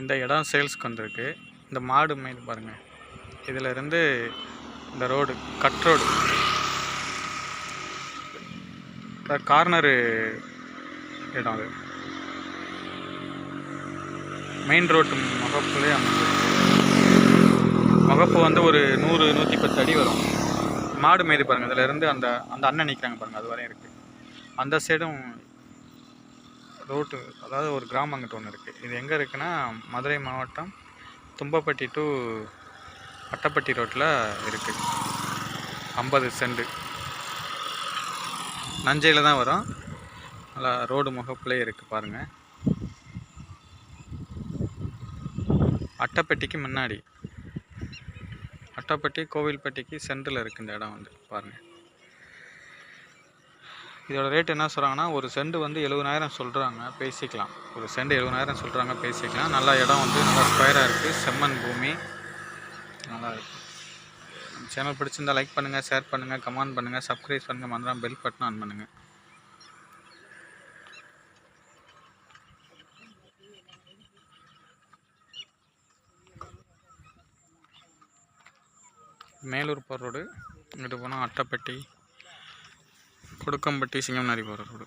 இந்த இடம் சேல்ஸ்க்கு வந்திருக்கு. இந்த மாடு மேய்து பாருங்கள் இதிலிருந்து இந்த ரோடு கட் ரோடு. கார்னரு இடம் அது. மெயின் ரோட்டு முகப்புலே அமைஞ்சிருக்கு. முகப்பு வந்து ஒரு நூறு நூற்றி பத்து அடி வரும். மாடு மேய்து பாருங்கள் இதில் இருந்து அந்த அந்த அண்ணன் நிற்கிறாங்க பாருங்கள் அது வரையும் இருக்குது அந்த சைடும் ரோட்டு அதாவது ஒரு கிராமங்கிட்ட ஒன்று இருக்குது இது எங்கே இருக்குன்னா மதுரை மாவட்டம் தும்பப்பட்டி டு அட்டப்பட்டி ரோட்டில் இருக்குது ஐம்பது செண்டு நஞ்சையில் தான் வரும். நல்லா ரோடு முகப்புலேயே இருக்குது பாருங்கள் அட்டப்பட்டிக்கு முன்னாடி. அட்டப்பட்டி கோவில்பட்டிக்கு சென்டரில் இருக்குது இந்த இடம் வந்து பாருங்கள் இதோட ரேட் என்ன சொல்கிறாங்கன்னா ஒரு செண்டு வந்து எழுபதாயிரம் சொல்கிறாங்க பேசிக்கலாம். ஒரு செண்டு எழுபதாயிரம் சொல்கிறாங்க பேசிக்கலாம். நல்லா இடம் வந்து நல்லா ஸ்கொயராக இருக்குது செம்மண் பூமி. நல்லா இருக்குது சேனல் பிடிச்சிருந்தா லைக் பண்ணுங்கள் ஷேர் பண்ணுங்கள் கமெண்ட் பண்ணுங்கள் சப்ஸ்கிரைப் பண்ணுங்கள் மறந்துடாம பெல் பட்டன் ஆன் பண்ணுங்கள் மேலூர் ரோடு. இங்கிட்டு போனால் அட்டப்பட்டி. குடுக்கம்பட்டி சிங்கம்னாரி போகிற ரோடு